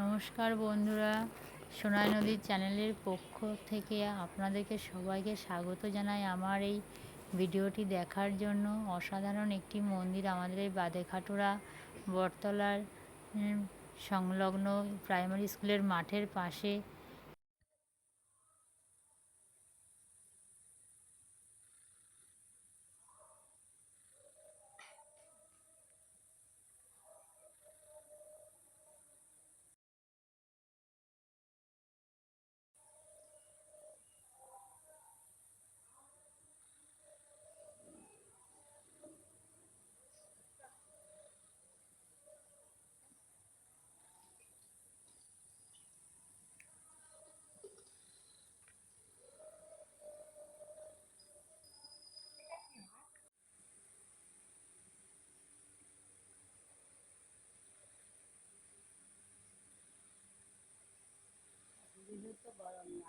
নমস্কার বন্ধুরা, সোনাই নদীর চ্যানেলের পক্ষ থেকে আপনাদেরকে সবাইকে স্বাগত জানাই আমার এই ভিডিওটি দেখার জন্য। অসাধারণ একটি মন্দির আমাদের এই বাদেখাটুরা বটতলার সংলগ্ন প্রাইমারি স্কুলের মাঠের পাশে তো গরম না